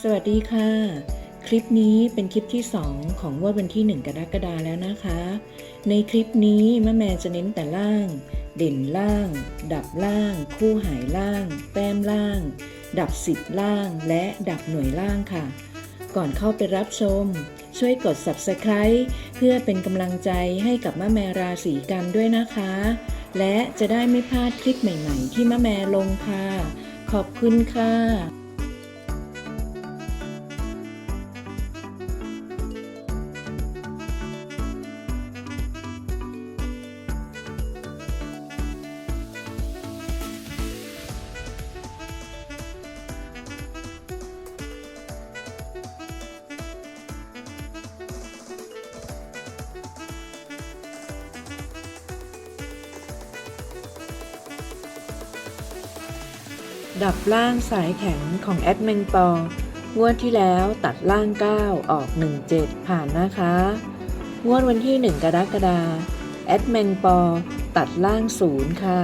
สวัสดีค่ะ คลิปนี้เป็นคลิปที่ 2 ของวดวันที่ 1 กรกฎาแล้วนะคะ ในคลิปนี้แม่แม่จะเน้นแต่ล่าง เด่นล่าง ดับล่าง คู่หายล่าง แต้มล่าง ดับสิบล่าง และดับหน่วยล่างค่ะ ก่อนเข้าไปรับชม ช่วยกด subscribe เพื่อเป็นกำลังใจให้กับแม่แม่ราศีกันด้วยนะคะ และจะได้ไม่พลาดคลิปใหม่ ๆ ที่แม่แม่ลงค่ะ ขอบคุณค่ะ ดับล่างสายแข็งของแอดแมงปองวดที่แล้วตัดล่าง 9 ออก 17 ผ่านนะคะ งวดวันที่ 1 กรกฎาแอดแมงปอ ตัดล่าง 0 ค่ะ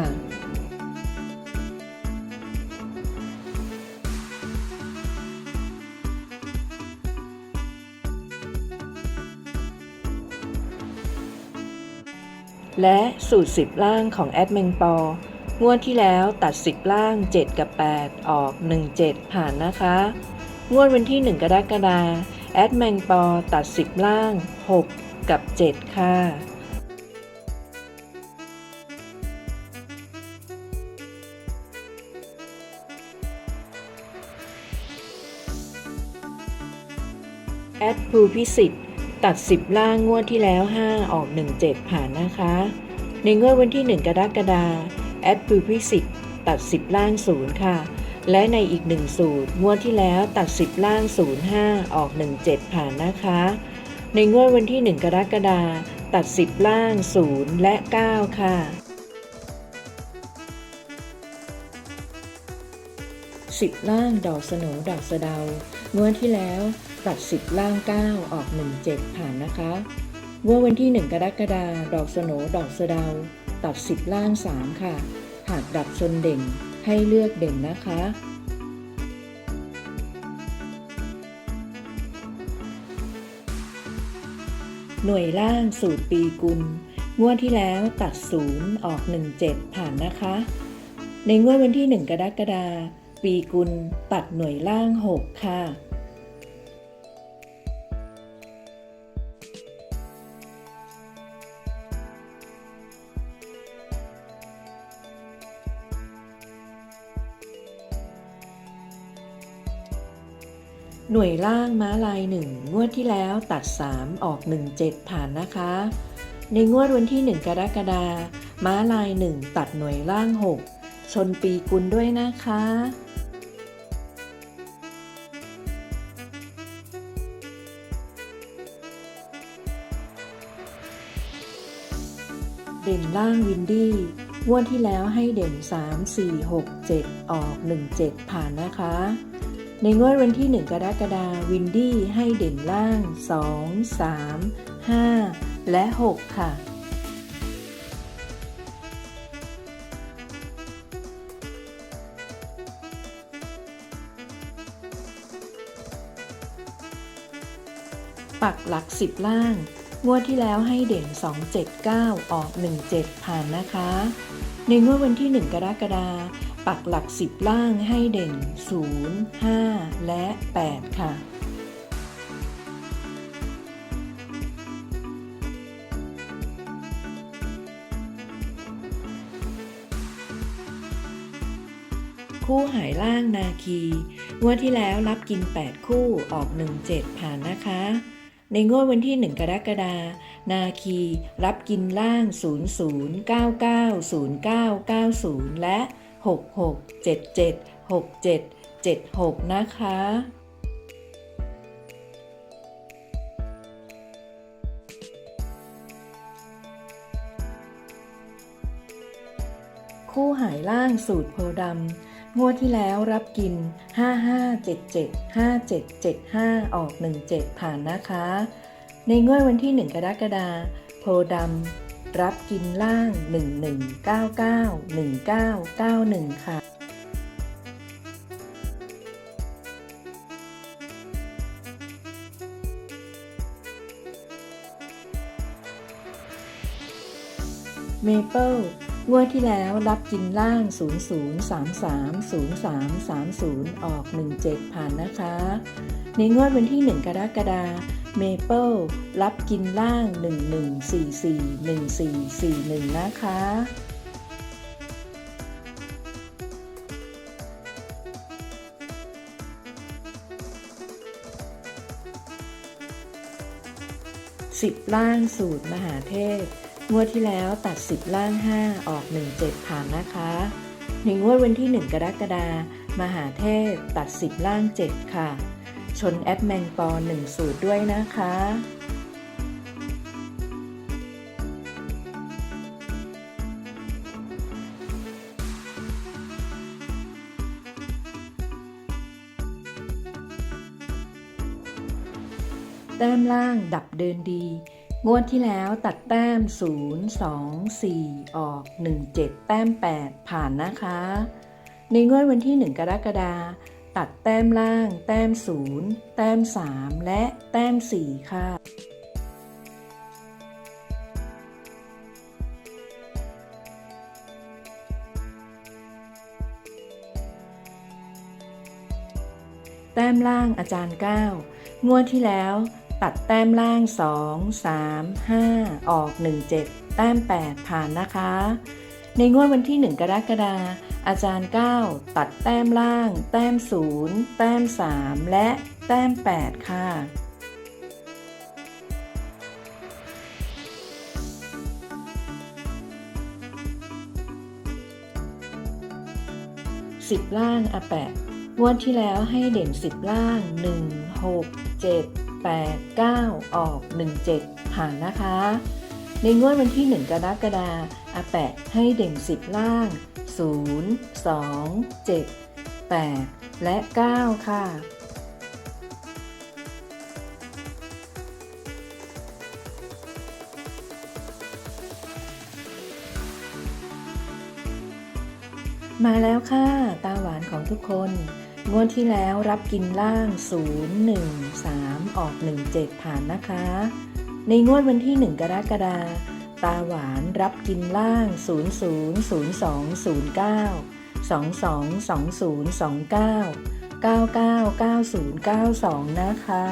และสูตร 10 ล่างของแอดแมงปอ งวดที่แล้วตัด 10 ล่าง 7 กับ 8 ออก 17 ผ่านนะคะ งวดวันที่ 1 กรกฎาคมแอดแมงปอตัด 10 ล่าง 6 กับ 7 ค่ะ แอดภูพิสิทธิ์ตัด 10 ล่างงวดที่แล้ว 5 ออก 17 ผ่านนะคะ ในงวดวันที่ 1 กรกฎาคม แอดภูพิสต์ตัด 10 ล่าง 0 ค่ะ และในอีก1สูตรงวดที่แล้วตัด 10 ล่าง 05 ออก 17 ผ่านนะคะ ในงวดวันที่ 1 กรกฎาตัด 10 ล่าง 0 และ 9 ค่ะ 10 ล่างดอกสนดอกสะเดางวดที่แล้วตัด 10 ล่าง 9 ออก 17 ผ่านนะคะงวดวันที่ 1 กรกฎาดอกสนดอกสะเดา ตัด10ล่าง 3 ค่ะ หากดับชนเด่นให้เลือกเด่นนะคะ หน่วยล่างสูตรปีกุล งวดที่แล้วตัด 0 ออก 17 ผ่านนะคะ ในงวดวันที่ 1 กรกฎาคมปีกุลตัดหน่วยล่าง 6 ค่ะ หน่วยล่างม้าลายหนึ่งงวดที่แล้วตัด 3 ออก 17 ผ่านนะคะ ในงวดวันที่ 1 กรกฎาม้าลายหนึ่งตัดหน่วยล่าง 6 ชนปีกุลด้วยนะคะ เด่นล่างวินดี้งวดที่แล้วให้เด่น 3 4 6 7 ออก 17 ผ่านนะคะ ในงวดวันที่ 1 กรกฎาวินดี้ให้เด่นล่าง 2 3 5 และ 6 ค่ะ ปักหลัก 10 ล่าง งวดที่แล้วให้เด่น 279 ออก 17 ผ่านนะคะ ในงวดวันที่ 1 กรกฎาปักหลัก 10 ล่างให้เด่น 0 5 และ 8 ค่ะ คู่หายล่างนาคีงวดที่แล้วรับกิน 8 คู่ออก 17 ผ่านนะคะ ในงวดวันที่ 1 กรกฎานาคี รับกินล่าง 00 99 09 90 และ 66 77 67 76 นะคะ คู่หายล่างสูตรโพดำ งวดที่แล้วรับกิน 5577 5775 ออก 17 ผ่านนะคะ ในงวดวันที่ 1 กรกฎาคมโพดำรับกินล่าง 1199 1991 ค่ะเมเปิล งวดที่แล้วรับกินล่าง 00330330 ออก 17 ผ่านนะคะ ในงวดวันที่ 1 กรกฎาเมเปิลรับกินล่าง 11441441 นะคะสิบล่างสูตรมหาเทพ งวดที่แล้วตัด 10 ล่าง 5 ออก 17 ผ่านนะคะในงวดวันที่ 1 กรกฎาคมหาเทพตัด 10 ล่าง 7 ค่ะ ชนแอดแมงปอ1สูตรด้วยนะคะแต้มล่างดับเดินดี งวดที่แล้วตัดแต้ม 0 2 4 ออก 17 แต้ม 8 ผ่านนะคะ ในงวดวันที่ 1 กรกฎาตัดแต้มล่าง แต้ม 0 แต้ม 3 และแต้ม 4 ค่ะ แต้มล่างอาจารย์ 9 งวดที่แล้ว ตัดแต้มล่าง 2 3 5 ออก 17 แต้ม 8 ผ่านนะคะ ในงวดวันที่ 1 กรกฎาอาจารย์ 9 ตัดแต้มล่าง แต้ม 0 แต้ม 3 และแต้ม 8 ค่ะสิบล่างอแปะงวดที่แล้วให้เด่นสิบล่าง1 6 7 8 9 ออก 17 ผ่านนะคะ ในงวดวันที่ 1 กรกฎาอาแปะให้เด่น 10 ล่าง 0 2 7 8 และ 9 ค่ะมาแล้วค่ะ ตาหวานของทุกคน งวดที่แล้วรับกินล่าง 0 1 3 ออก 17 ผ่านนะคะ ในงวดวันที่ 1 กรกฎาตาหวานรับกินล่าง 0 0 0 2 0 9 2 2 2 0 2 9 9 9 9 0 9 2 นะคะ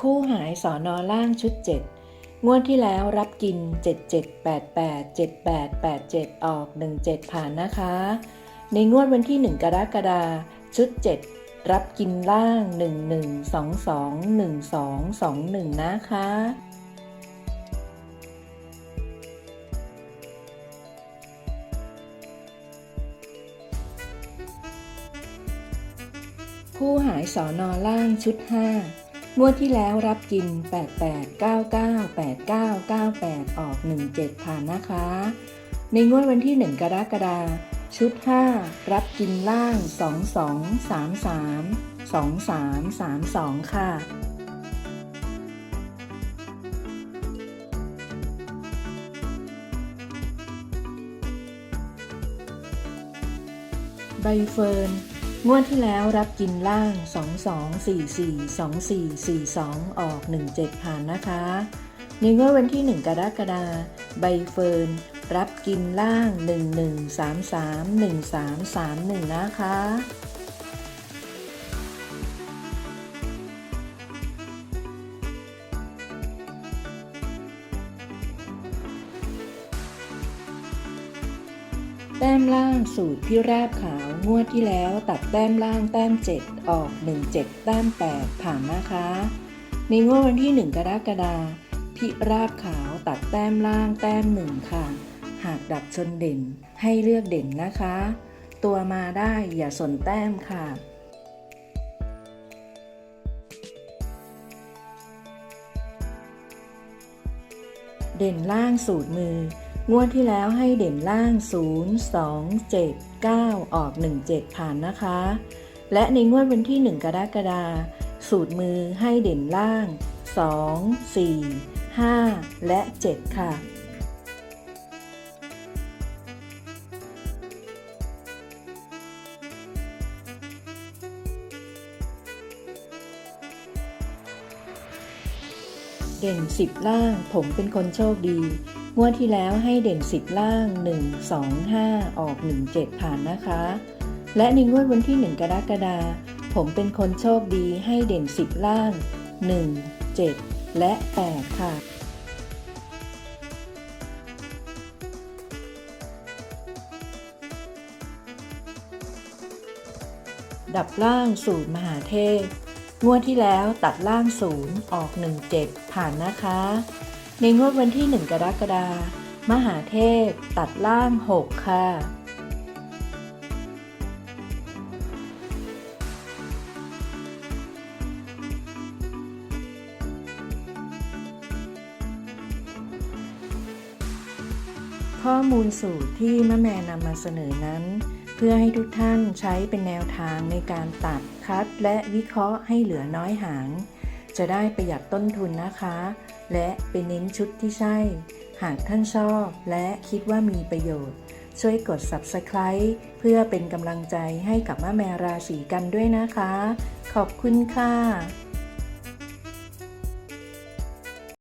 คู่หายสอนอล่างชุด 7 งวดที่แล้วรับกิน 7788 7887 ออก 17 ผ่านนะคะ ในงวดวันที่ 1 กรกฎาชุด 7 รับกินล่าง 11221221 นะคะผู้หายสอนอล่างชุด 5 งวดที่แล้วรับกิน 88998998 ออก 17 ผ่านนะคะ ในงวดวันที่ 1 กรกฎาชุด 5 รับกินล่าง 2233 2332 ค่ะ ใบเฟิร์น งวดที่แล้วรับกินล่าง 22442442 ออก 17 ผ่านนะคะ ในงวดวันที่ 1 กรกฎาใบเฟิร์น รับกินล่าง 11331331 นะคะ มล่างสูตรพิราบขาวงวดที่แล้วตัดแต้มล่างแต้ม 7 ออก 17 แต้ม 8 ผ่านนะคะ ในงวดวันที่ 1 กรกฎาพิราบขาวตัดแต้มล่างแต้ม 1 ค่ะ หากดับชนเด่นให้เลือกเด่นนะคะ ตัวมาได้อย่าสนแต้มค่ะเด่นล่างสูตรมือ งวดที่แล้วให้เด่นล่าง 0 2 7 9 ออก 17 ผ่านนะคะ และในงวดวันที่ 1 กรกฎาคมสูตรมือให้เด่นล่าง 2 4 5 และ 7 ค่ะเด่น10ล่าง ผมเป็นคนโชคดี งวดที่แล้วให้เด่น 10 ล่าง 1 2 5 ออก 1 7 ผ่านนะคะ และในงวดวันที่ 1 กรกฎาคมผมเป็นคนโชคดีให้เด่น 10 ล่าง 1 7 และ 8 ค่ะดับล่างสูตรมหาเทพ งวดที่แล้วตัดล่างศูนย์ออก 17 ผ่านนะคะ ในงวดวันที่ 1 กรกฎาคมมหาเทพ ตัดล่าง 6 ค่ะ ข้อมูลสูตรที่มะแม่นำมาเสนอนั้น เพื่อให้ทุกท่านใช้เป็นแนวทางในการตัดคัดและวิเคราะห์ให้เหลือน้อยหาง จะได้ประหยัดต้นทุนนะคะ และไปเน้นชุดที่ใช่ หากท่านชอบและคิดว่ามีประโยชน์ ช่วยกด Subscribe เพื่อเป็นกำลังใจให้กับแม่แมราศีกันด้วยนะคะ ขอบคุณค่ะ